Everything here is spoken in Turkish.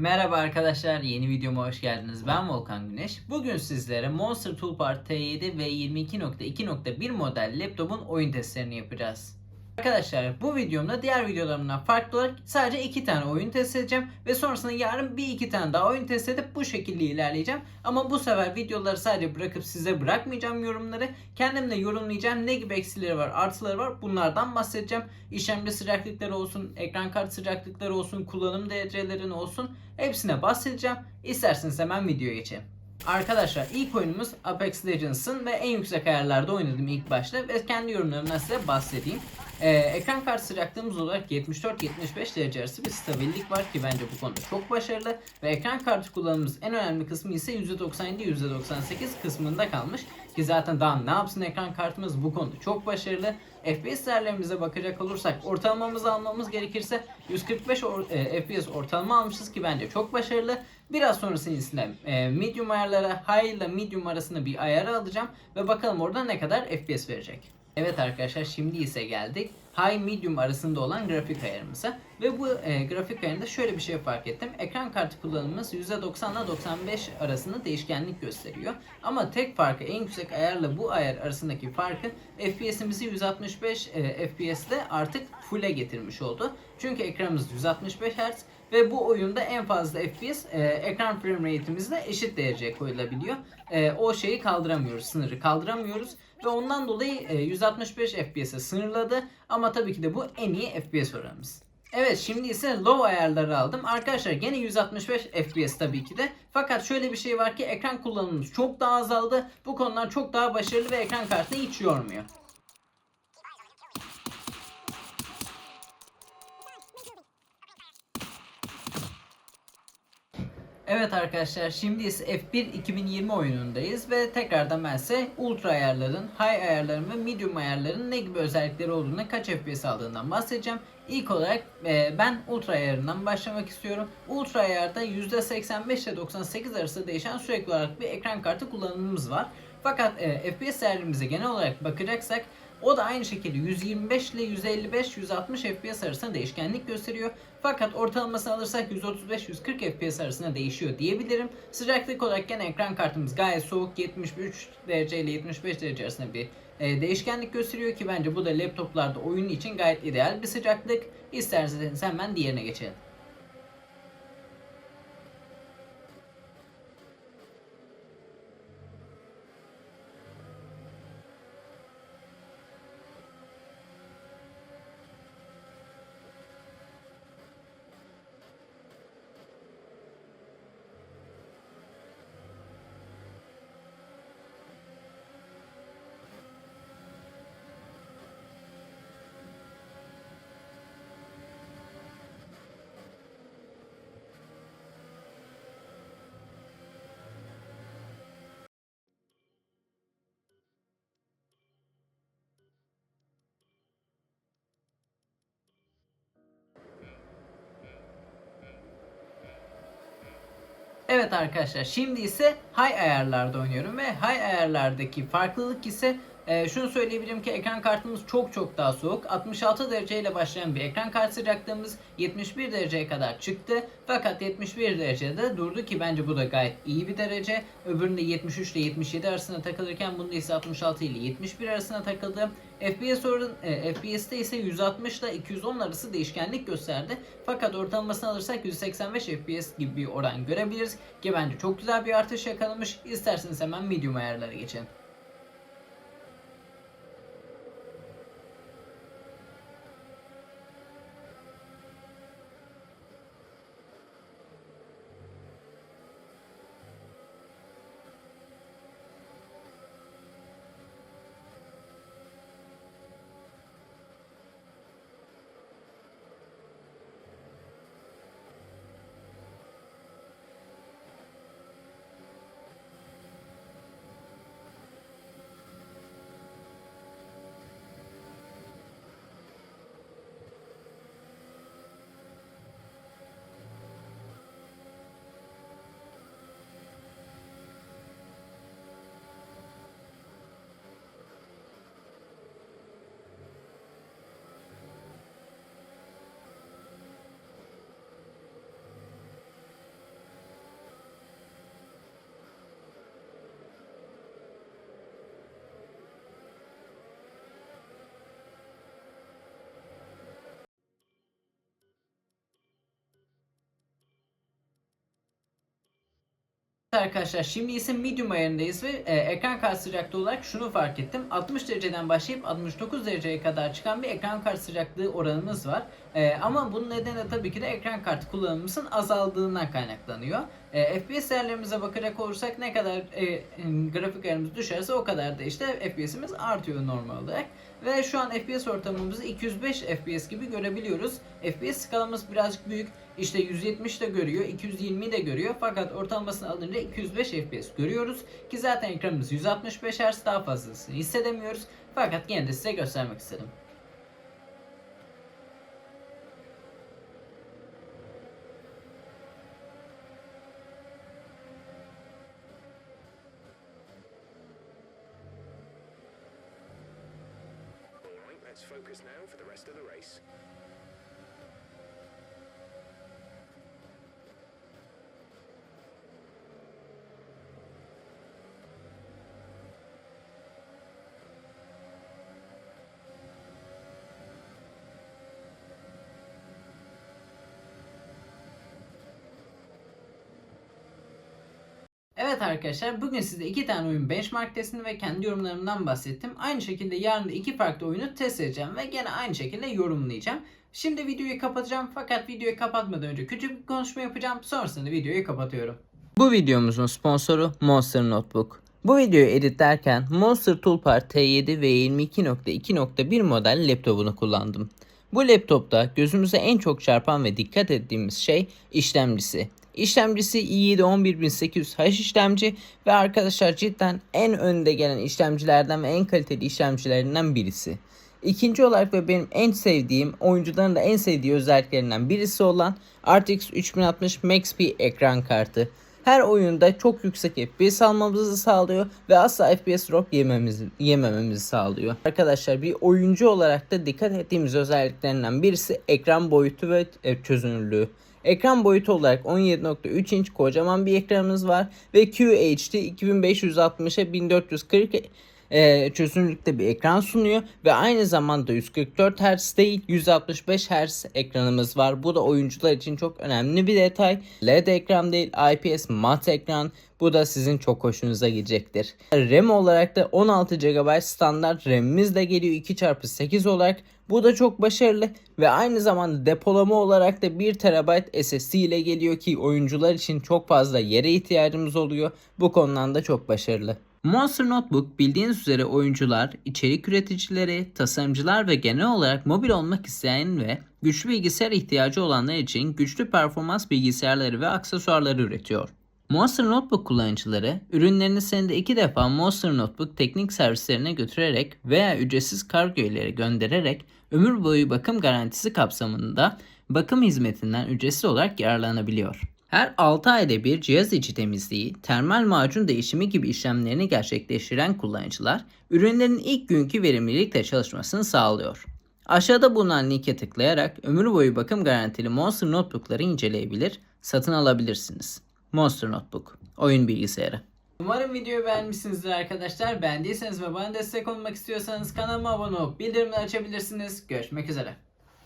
Merhaba arkadaşlar, yeni videoma hoş geldiniz. Ben Volkan Güneş. Bugün sizlere Monster Toolbar T7 ve 22.2.1 model laptopun oyun testlerini yapacağız. Arkadaşlar bu videomda diğer videolarımdan farklı olarak sadece iki tane oyun test edeceğim ve sonrasında yarın bir iki tane daha oyun test edip bu şekilde ilerleyeceğim. Ama bu sefer videoları sadece bırakıp size bırakmayacağım yorumları. Kendim de yorumlayacağım ne gibi eksileri var artıları var bunlardan bahsedeceğim. İşlemci sıcaklıkları olsun, ekran kart sıcaklıkları olsun, kullanım dereceleri olsun hepsine bahsedeceğim. İsterseniz hemen videoya geçelim. Arkadaşlar ilk oyunumuz Apex Legends'ın ve en yüksek ayarlarda oynadım ilk başta ve kendi yorumlarımdan size bahsedeyim. Ee, ekran kart sıcaklığımız olarak 74-75 derece arası bir stabillik var ki bence bu konuda çok başarılı ve ekran kartı kullanımımız en önemli kısmı ise %97-%98 kısmında kalmış ki zaten daha ne yapsın ekran kartımız bu konuda çok başarılı. FPS değerlerimize bakacak olursak ortalamamızı almamız gerekirse 145 or- e, FPS ortalama almışız ki bence çok başarılı. Biraz sonrasında e, medium ayarlara high ile medium arasında bir ayarı alacağım ve bakalım orada ne kadar FPS verecek. Evet arkadaşlar şimdi ise geldik high medium arasında olan grafik ayarımıza. Ve bu e, grafik ayarında şöyle bir şey fark ettim. Ekran kartı kullanımımız %90 ile 95 arasında değişkenlik gösteriyor. Ama tek farkı en yüksek ayarla bu ayar arasındaki farkı FPS'imizi 165 e, FPS'de artık full'e getirmiş oldu. Çünkü ekranımız 165 Hz ve bu oyunda en fazla FPS e, ekran frame rate'imizle eşit dereceye koyulabiliyor. E, o şeyi kaldıramıyoruz, sınırı kaldıramıyoruz ve ondan dolayı e, 165 FPS'e sınırladı ama tabii ki de bu en iyi FPS oranımız. Evet şimdi ise low ayarları aldım. Arkadaşlar gene 165 FPS tabii ki de. Fakat şöyle bir şey var ki ekran kullanımımız çok daha azaldı. Bu konular çok daha başarılı ve ekran kartını hiç yormuyor. Evet arkadaşlar şimdi ise F1 2020 oyunundayız ve tekrardan ben size ultra ayarların, high ayarların ve medium ayarların ne gibi özellikleri olduğunu kaç FPS aldığından bahsedeceğim. İlk olarak e, ben ultra ayarından başlamak istiyorum. Ultra ayarda %85 ile 98 arası değişen sürekli olarak bir ekran kartı kullanımımız var. Fakat e, FPS değerlerimize genel olarak bakacaksak o da aynı şekilde 125 ile 155 160 FPS arasında değişkenlik gösteriyor. Fakat ortalamasını alırsak 135-140 FPS arasında değişiyor diyebilirim. Sıcaklık olarak gene ekran kartımız gayet soğuk 73 derece ile 75 derece arasında bir e, değişkenlik gösteriyor ki bence bu da laptoplarda oyun için gayet ideal bir sıcaklık. İsterseniz hemen diğerine geçelim. Evet arkadaşlar şimdi ise high ayarlarda oynuyorum ve high ayarlardaki farklılık ise e, şunu söyleyebilirim ki ekran kartımız çok çok daha soğuk. 66 derece ile başlayan bir ekran kart sıcaklığımız 71 dereceye kadar çıktı. Fakat 71 derecede durdu ki bence bu da gayet iyi bir derece. Öbüründe 73 ile 77 arasında takılırken bunda ise 66 ile 71 arasında takıldı. FPS oran, e, FPS'te ise 160 ile 210 arası değişkenlik gösterdi. Fakat ortalamasını alırsak 185 FPS gibi bir oran görebiliriz ki bence çok güzel bir artış yakalamış. İsterseniz hemen medium ayarlara geçelim. Arkadaşlar şimdi ise medium ayarındayız ve e, ekran kart sıcaklığı olarak şunu fark ettim. 60 dereceden başlayıp 69 dereceye kadar çıkan bir ekran kart sıcaklığı oranımız var. E, ama bunun nedeni de tabii ki de ekran kartı kullanımımızın azaldığından kaynaklanıyor. E, FPS değerlerimize bakacak olursak ne kadar e, grafik ayarımız düşerse o kadar da işte FPS'imiz artıyor normal olarak. Ve şu an FPS ortamımızı 205 FPS gibi görebiliyoruz. FPS skalamız birazcık büyük. İşte 170 de görüyor, 220 de görüyor. Fakat ortalamasını alınca 205 FPS görüyoruz. Ki zaten ekranımız 165 Hz daha fazlasını hissedemiyoruz. Fakat yine de size göstermek istedim. Focus now for the rest of the race. Evet arkadaşlar bugün size iki tane oyun benchmark testini ve kendi yorumlarımdan bahsettim. Aynı şekilde yarın da iki farklı oyunu test edeceğim ve gene aynı şekilde yorumlayacağım. Şimdi videoyu kapatacağım fakat videoyu kapatmadan önce küçük bir konuşma yapacağım. Sonrasında videoyu kapatıyorum. Bu videomuzun sponsoru Monster Notebook. Bu videoyu editlerken Monster Toolbar T7 ve 22.2.1 model laptopunu kullandım. Bu laptopta gözümüze en çok çarpan ve dikkat ettiğimiz şey işlemcisi. İşlemcisi i7 11800H işlemci ve arkadaşlar cidden en önde gelen işlemcilerden ve en kaliteli işlemcilerinden birisi. İkinci olarak ve benim en sevdiğim, oyuncuların da en sevdiği özelliklerinden birisi olan RTX 3060 Max-P ekran kartı. Her oyunda çok yüksek FPS almamızı sağlıyor ve asla FPS drop yememizi, yemememizi sağlıyor. Arkadaşlar bir oyuncu olarak da dikkat ettiğimiz özelliklerinden birisi ekran boyutu ve e, çözünürlüğü. Ekran boyutu olarak 17.3 inç kocaman bir ekranımız var ve QHD 2560'a 1440 e, çözünürlükte bir ekran sunuyor ve aynı zamanda 144 Hz değil 165 Hz ekranımız var. Bu da oyuncular için çok önemli bir detay. LED ekran değil IPS mat ekran. Bu da sizin çok hoşunuza gidecektir. RAM olarak da 16 GB standart RAM'imiz de geliyor 2x8 olarak. Bu da çok başarılı ve aynı zamanda depolama olarak da 1 TB SSD ile geliyor ki oyuncular için çok fazla yere ihtiyacımız oluyor. Bu konudan da çok başarılı. Monster Notebook bildiğiniz üzere oyuncular, içerik üreticileri, tasarımcılar ve genel olarak mobil olmak isteyen ve güçlü bilgisayar ihtiyacı olanlar için güçlü performans bilgisayarları ve aksesuarları üretiyor. Monster Notebook kullanıcıları ürünlerini senede iki defa Monster Notebook teknik servislerine götürerek veya ücretsiz kargo ile göndererek ömür boyu bakım garantisi kapsamında bakım hizmetinden ücretsiz olarak yararlanabiliyor. Her 6 ayda bir cihaz içi temizliği, termal macun değişimi gibi işlemlerini gerçekleştiren kullanıcılar ürünlerin ilk günkü verimlilikle çalışmasını sağlıyor. Aşağıda bulunan linke tıklayarak ömür boyu bakım garantili Monster Notebook'ları inceleyebilir, satın alabilirsiniz. Monster Notebook, oyun bilgisayarı. Umarım videoyu beğenmişsinizdir arkadaşlar. Beğendiyseniz ve bana destek olmak istiyorsanız kanalıma abone olup bildirimleri açabilirsiniz. Görüşmek üzere.